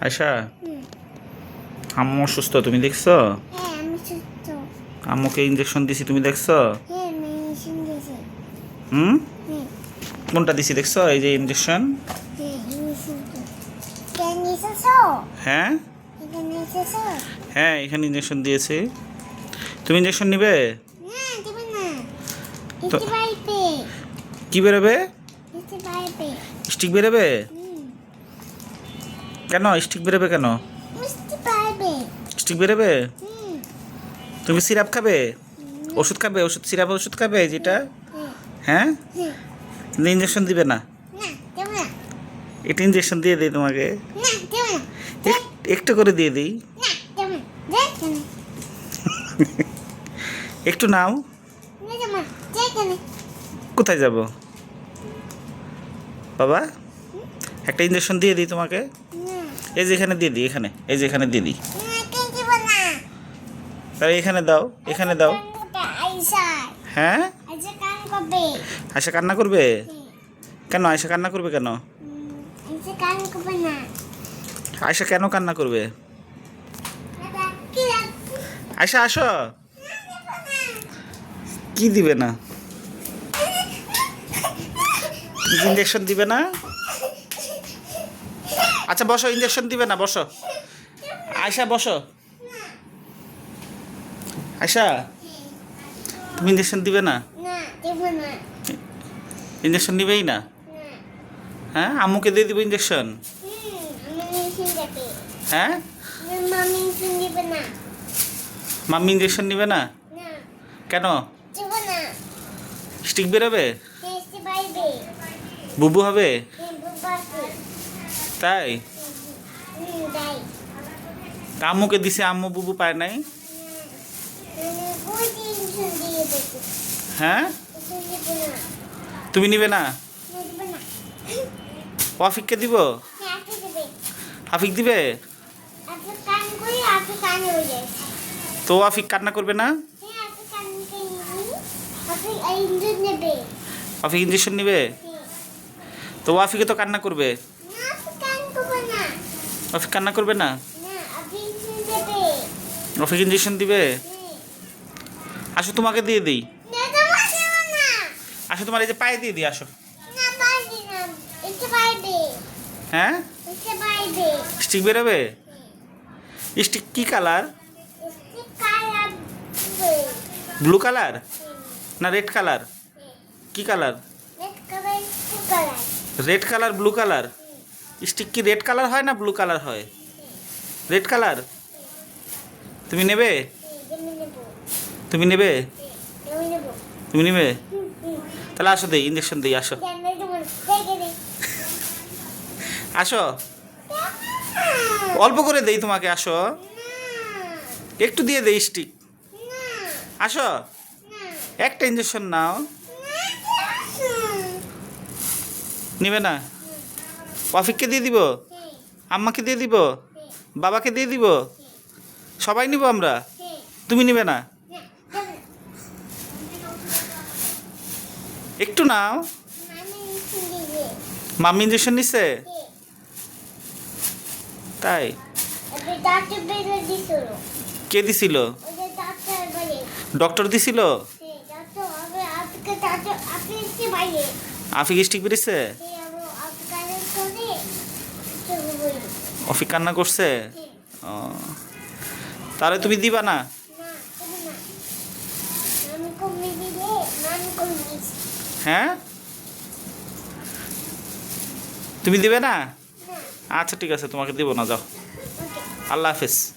আয়সা আম্মু অসুস্থ তুমি দেখছ? হ্যাঁ আম্মুকে ইঞ্জেকশন দিছি তুমি দেখছ? হ্যাঁ হুম? হ্যাঁ। কোনটা দিছি দেখছ? এই যে ইঞ্জেকশন হ্যাঁ হ্যাঁ। এখানে ইঞ্জেকশন দিয়েছি। তুমি ইঞ্জেকশন নিবে? কি বেরোবে। স্টিক বেরোবে? কেন? স্টিক বেরোবে কেন? স্টিক বেরোবে? তুমি সিরাপ খাবে? ওষুধ খাবে? ওষুধ সিরাপ ওষুধ খাবে যেটা? হ্যাঁ। হ্যাঁ? হ্যাঁ। ইঞ্জেকশন দিবে না? এটা ইঞ্জেকশন দিয়ে দিই তোমাকে। একটু করে দিয়ে দিই। একটু নাও। কোথায় যাব? বাবা? একটা ইঞ্জেকশন দিয়ে দিই তোমাকে। এই যে এখানে দিয়ে দিই এখানে এই যে এখানে দিয়ে দিই। তাহলে এখানে দাও এখানে দাও। হ্যাঁ? আয়সা কান্না করবে? কেন আয়সা কান্না করবে কেন? আয়সা কেন কান্না করবে? আয়সা আসো। কি দিবে না? ইঞ্জেকশন দিবে না? আচ্ছা বসো ইঞ্জেকশন দিবে না বসো। আয়সা বসো। আয়সা তুমি ইঞ্জেকশন দিবে না? ইঞ্জেকশন নিবেই না? হ্যাঁ আম্মুকে দিয়ে দিব ইঞ্জেকশন হ্যাঁ? মাম্মি ইঞ্জেকশন নিবে না? কেন? স্টিক বেরোবে? বুবু হবে? বুবাতে তাই? আম্মুকে দিছে আম্মু বুবু পায় নাই? হ্যাঁ? তুমি নিবে না? ওয়াফিককে দিব? আফিক দিবে? তো আফিক কান্না করবে না? আফিক ইঞ্জেকশন নিবে? তো আফিকে তো কান্না করবে? আফিক কান্না করবে না? দেবে ইঞ্জেকশন দিবে? হ্যাঁ আসো তোমাকে দিয়ে দিই। আসো তোমার এই যে পায়ে দিয়ে দিই আসো। হ্যাঁ? স্টিক বেরোবে? স্টিক কি কালার ব্লু কালার না রেড কালার কি colour two colour red colour blue colour stick কি রেড কালার হয় না ব্লু কালার হয়? রেড কালার তুমি নেবে? তুমি নেবে? তুমি নেবে? তাহলে আসো দেই ইঞ্জেকশন দিই, আসো। আসো। অল্প করে দেই তোমাকে, আসো। একটু দিয়ে দেই স্টিক আসো। একটা ইঞ্জেকশন নাও। নিবে না? অফিককে দিয়ে দিব? আম্মাকে দিয়ে দিব? বাবাকে দিয়ে দিব? সবাই নিব আমরা? তুমি নিবে না? একটু নাও। মাম্মি ইঞ্জেকশন নিছে? তাই? কে দিছিল? ডক্টর দিছিল? আফিক স্টিক বেরিয়েছে? অফিক কান্না করছে? ও। তাহলে তুমি দিবা না? হ্যাঁ? তুমি দিবে না? আচ্ছা ঠিক আছে তোমাকে দিব না যাও। আল্লাহ হাফেজ।